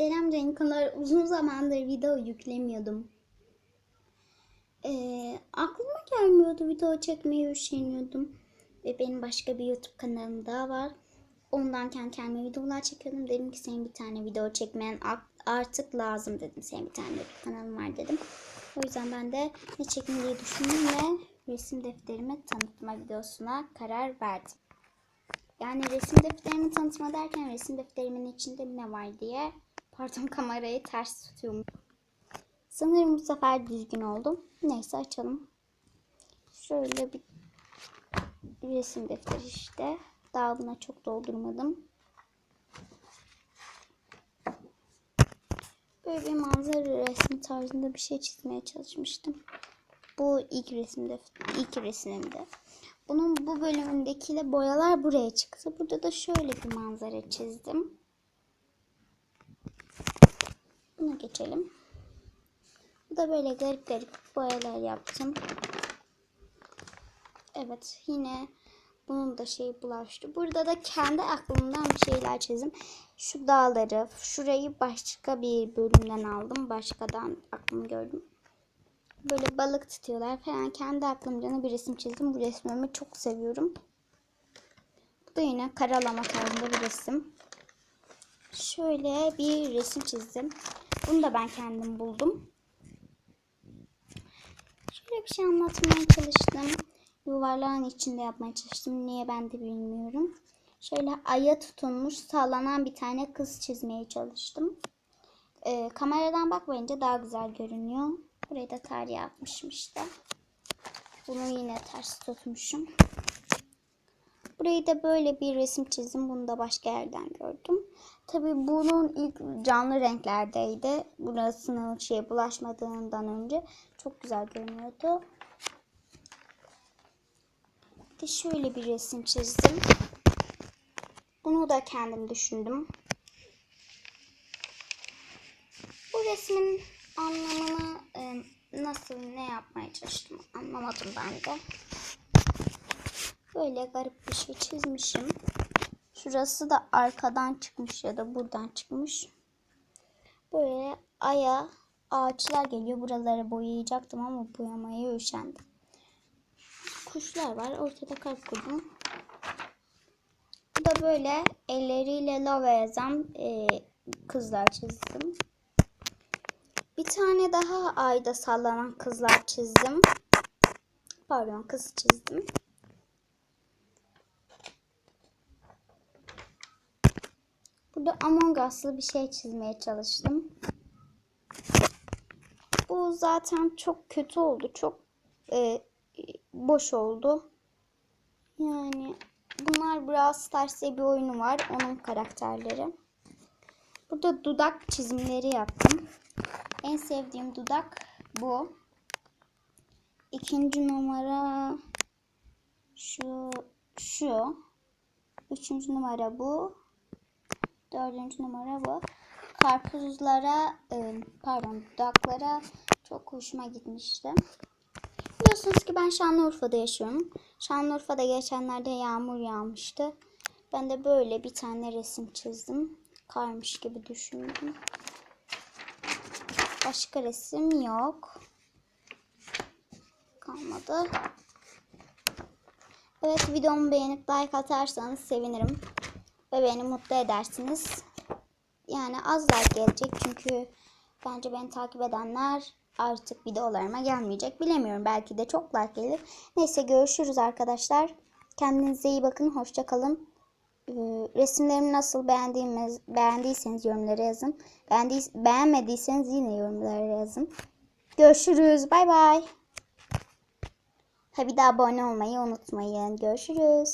Selam Cenkolar. Uzun zamandır video yüklemiyordum. Ee, aklıma gelmiyordu video çekmeye üşeniyordum. Ve benim başka bir YouTube kanalım daha var. Ondan kendi kendime videolar çekiyordum. Dedim ki senin bir tane video çekmeyen artık lazım dedim. Senin bir tane YouTube kanalın var dedim. O yüzden ben de ne çekmeyi düşündüm ve resim defterimi tanıtma videosuna karar verdim. Yani resim defterimi tanıtma derken resim defterimin içinde ne var diye pardon kamerayı ters tutuyorum. Sanırım bu sefer düzgün oldum. Neyse açalım. Şöyle bir resim defteri işte. Daha buna çok doldurmadım. Böyle bir manzara resmi tarzında bir şey çizmeye çalışmıştım. Bu ilk resim defteri, ilk resimimdi. Bunun bu bölümündekiyle boyalar buraya çıktı. Burada da şöyle bir manzara çizdim. Buna geçelim. Bu da böyle garip garip boyalar yaptım. Evet yine bunun da şeyi bulaştı. Burada da kendi aklımdan bir şeyler çizdim. Şu dağları, şurayı başka bir bölümden aldım. Başkadan aklımı gördüm. Böyle balık tutuyorlar falan. Kendi aklımca bir resim çizdim. Bu resmimi çok seviyorum. Bu da yine karalama tarzında bir resim. Şöyle bir resim çizdim. Bunu da ben kendim buldum. Şöyle bir şey anlatmaya çalıştım. Yuvarlağın içinde yapmaya çalıştım. Niye ben de bilmiyorum. Şöyle aya tutunmuş sallanan bir tane kız çizmeye çalıştım. Ee, kameradan bakmayınca daha güzel görünüyor. Burayı da tarih yapmışım işte. Bunu yine ters tutmuşum. Burayı da böyle bir resim çizdim. Bunu da başka yerden gördüm. Tabii bunun ilk canlı renklerdeydi. Burasının şeye bulaşmadığından önce çok güzel görünüyordu. De şöyle bir resim çizdim. Bunu da kendim düşündüm. Bu resmin anlamını e, nasıl ne yapmaya çalıştım anlamadım ben de. Böyle garip bir şey çizmişim. Şurası da arkadan çıkmış ya da buradan çıkmış. Böyle aya ağaçlar geliyor. Buraları boyayacaktım ama boyamaya üşendim. Kuşlar var. Ortada kalp kurdum. Bu da böyle elleriyle lava yazan e, kızlar çizdim. Bir tane daha ayda sallanan kızlar çizdim. Pardon kız çizdim. Burada Among Us'lı bir şey çizmeye çalıştım. Bu zaten çok kötü oldu. Çok e, boş oldu. Yani bunlar Brawl Stars bir oyunu var. Onun karakterleri. Burada dudak çizimleri yaptım. En sevdiğim dudak bu. İkinci numara şu şu. Üçüncü numara bu. Dördüncü numara bu. Karpuzlara e, pardon dudaklara çok hoşuma gitmişti. Biliyorsunuz ki ben Şanlıurfa'da yaşıyorum. Şanlıurfa'da geçenlerde yağmur yağmıştı. Ben de böyle bir tane resim çizdim. Karmış gibi düşündüm. Başka resim yok. Kalmadı. Evet videomu beğenip like atarsanız sevinirim. Ve beni mutlu edersiniz. Yani az like gelecek çünkü bence beni takip edenler artık videolarıma gelmeyecek. Bilemiyorum belki de çok like gelir. Neyse görüşürüz arkadaşlar. Kendinize iyi bakın. Hoşça kalın. Ee, resimlerimi nasıl beğendiğimiz, beğendiyseniz yorumlara yazın. Beğendiy, beğenmediyseniz yine yorumlara yazın. Görüşürüz. Bay bay. Ha bir de abone olmayı unutmayın. Görüşürüz.